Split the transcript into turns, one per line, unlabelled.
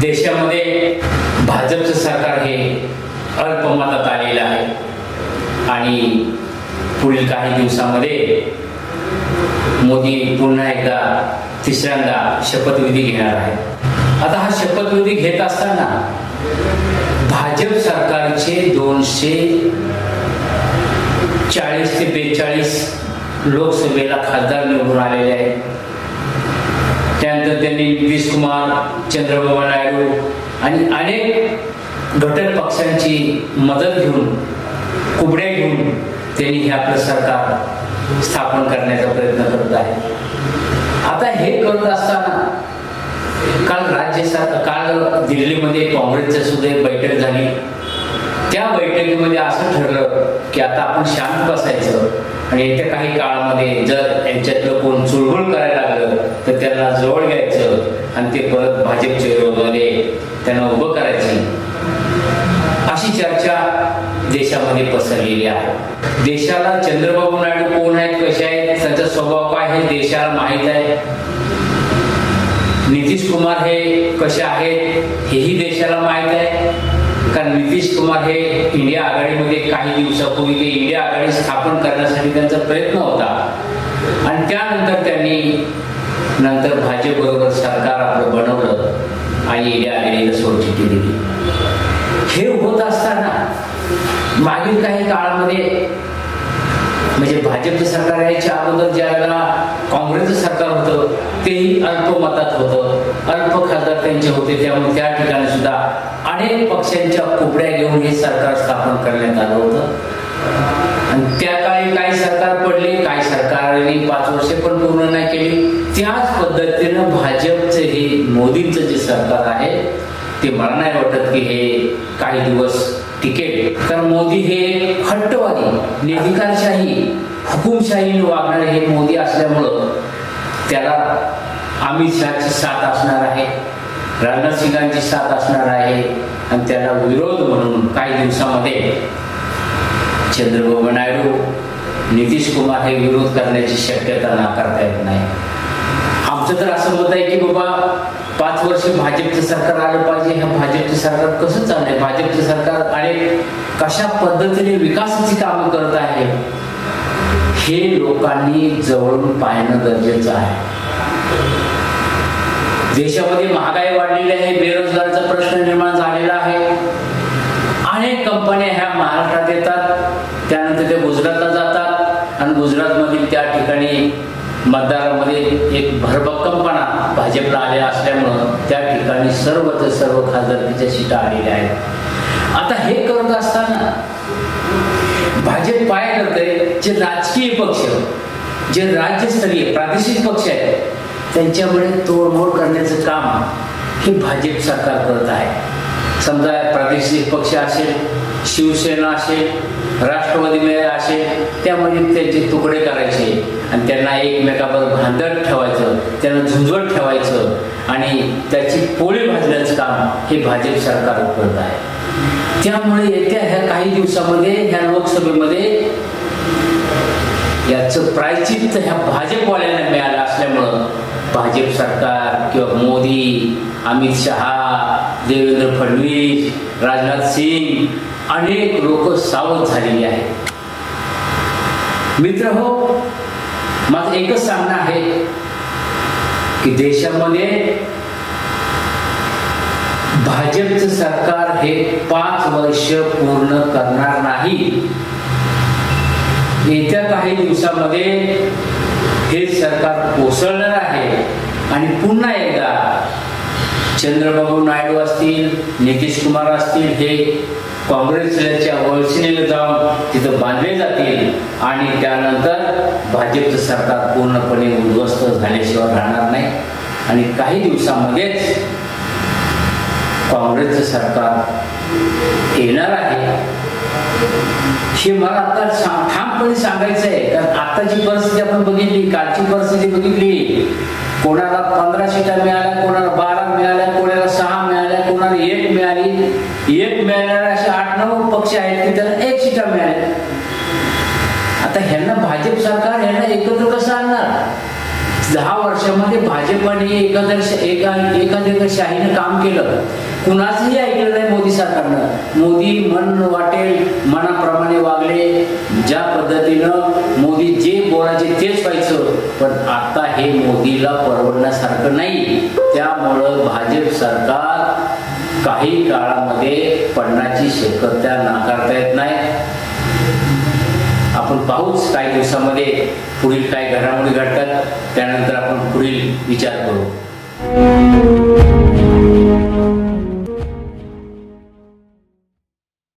देशामध्ये भाजपचं सरकार हे अल्पमतात आलेलं आहे. आणि पुढील काही दिवसामध्ये मोदी पुन्हा एकदा तिसऱ्यांदा शपथविधी घेणार आहे आता हा शपथविधी घेत असताना भाजप सरकारचे दोनशे चाळीस ते बेचाळीस लोकसभेला खासदार निवडून आलेले आहेत. त्यानंतर त्यांनी वीस कुमार चंद्रबाबा नायडू आणि अनेक घटक पक्षांची मदत घेऊन कुबड्या घेऊन त्यांनी हे आपलं सरकार स्थापन करण्याचा प्रयत्न करत आहे. आता हे करत असताना काल राज्य सरकार काल दिल्लीमध्ये काँग्रेसच्या सुद्धा एक बैठक झाली. त्या बैठकीमध्ये असं ठरलं की आता आपण शांत बसायचं. आणि येत्या काही काळामध्ये जर यांच्यातलं कोण चुळबुळ करायला त्याला जवळ घ्यायचं आणि ते परत भाजपचे विरोधामध्ये त्यांना उभं करायची. अशी चर्चा देशामध्ये पसरलेली आहे. देशाला चंद्रबाबू नायडू कोण आहेत कसे आहेत त्यांचा स्वभाव काय हे देशाला माहीत आहे? नितीश कुमार हे कसे आहेत हेही देशाला माहीत आहे. कारण नितीश कुमार हे इंडिया आघाडीमध्ये काही दिवसापूर्वी ते इंडिया आघाडी स्थापन करण्यासाठी त्यांचा प्रयत्न होता. आणि त्यानंतर त्यांनी नंतर भाजप बरोबर सरकार आपलं बनवलं आणि इंडिया आघाडीला सोडचिठ्ठी दिली हे होत असताना मागील काही काळामध्ये म्हणजे भाजपचं सरकार यायच्या अगोदर ज्यावेळेला काँग्रेसचं सरकार होतं तेही अल्पमतात होतं अल्प खासदार त्यांचे होते त्यामुळे त्या ठिकाणी सुद्धा अनेक पक्षांच्या कुपड्या घेऊन हे सरकार स्थापन करण्यात आलं होतं. आणि त्या काळी काही सरकार पडले काही सरकारने पाच वर्ष पण पूर्ण नाही केली त्याच पद्धतीनं भाजपचं हे मोदींचं जे सरकार आहे ते मला नाही वाटत की हे काही दिवस टिकेल. कारण मोदी हे हट्टवादी निधिकारशाही हुकुमशाहीने वागणारे हे मोदी असल्यामुळं त्याला अमित शहाची साथ असणार आहे राजनाथ सिंगांची साथ असणार आहे आणि त्याला विरोध म्हणून काही दिवसामध्ये चंद्रबाबू नायडू नितीश कुमार हे विरोध करण्याची शक्यता नाकारता येत नाही. आमचं तर असं मत आहे की बाबा पाच वर्ष भाजपचं सरकार आलं पाहिजे. ह्या भाजपचं सरकार कसं चाललंय? भाजपचं सरकार अनेक कशा पद्धतीने विकासाची कामं करत आहे? हे लोकांनी जवळून पाहणं गरजेचं आहे. देशामध्ये महागाई वाढलेली आहे बेरोजगारचा प्रश्न निर्माण झालेला आहे. अनेक कंपन्या ह्या महाराष्ट्रात येतात. त्यानंतर ते गुजरातला जातात. आणि गुजरातमधील त्या ठिकाणी मतदारामध्ये एक भरभक्कमपणा भाजपला आलेला असल्यामुळं त्या ठिकाणी सर्वच सर्व खासदारकीच्या सीटा आलेल्या आहेत. आता हे करत असताना भाजप काय करते जे राजकीय पक्ष जे राज्यस्तरीय प्रादेशिक पक्ष आहेत त्यांच्यामुळे तोडमोड करण्याचं काम हे भाजप सरकार करत आहे. समजा प्रादेशिक पक्ष असेल शिवसेना असेल राष्ट्रवादी मेळा असे त्यामध्ये त्यांचे तुकडे करायचे आणि त्यांना एकमेकाबरोबर भांडत ठेवायचं त्यांना झुंजवत ठेवायचं आणि त्याची पोळी भाजण्याचं काम हे भाजप सरकार करत आहे. त्यामुळे येत्या ह्या काही दिवसामध्ये ह्या लोकसभेमध्ये याचं प्रायचित्त ह्या भाजपवाल्यांना मिळालं असल्यामुळं भाजप सरकार किंवा मोदी अमित शहा देवेंद्र फडणवीस राजनाथ सिंग अनेक लोक सावध झालेली आहेत. मित्र हो माझं एकच सांगणं आहे की देशामध्ये भाजपचं सरकार हे पाच वर्ष पूर्ण करणार नाही. येत्या काही दिवसामध्ये हे सरकार कोसळणार आहे आणि पुन्हा एकदा चंद्रबाबू नायडू असतील नितीश कुमार असतील हे काँग्रेसच्या वळसिनेला जाऊन तिथं बांधले जातील आणि त्यानंतर भाजपचं सरकार पूर्णपणे उद्ध्वस्त झाल्याशिवाय राहणार नाही. आणि काही दिवसामध्येच काँग्रेसचं सरकार येणार आहे. हे मला आता सा- ठामपणे सांगायचं आहे कारण आताची परिस्थिती आपण बघितली कालची परिस्थिती बघितली. कोणाला पंधरा सीटा मिळाल्या आता ह्यांना भाजप सरकार ह्यांना एकत्र कसं आणणार? दहा वर्षामध्ये भाजपने एकादश एका एकाधिकशाहीनं काम केलं. कुणाचंही ऐकलं नाही मोदी सरकारनं. मोदी मन वाटेल मनाप्रमाणे वागले. ज्या पद्धतीनं मोदी जे बोलायचे तेच व्हायचं. पण आता हे मोदीला परवडण्यासारखं नाही. त्यामुळं भाजप सरकार काही काळामध्ये पडण्याची शक्यता नाकारता येत नाही. आपण पाहूच काही दिवसामध्ये पुढील काय घडामोडी घडतात त्यानंतर आपण पुढील विचार करू.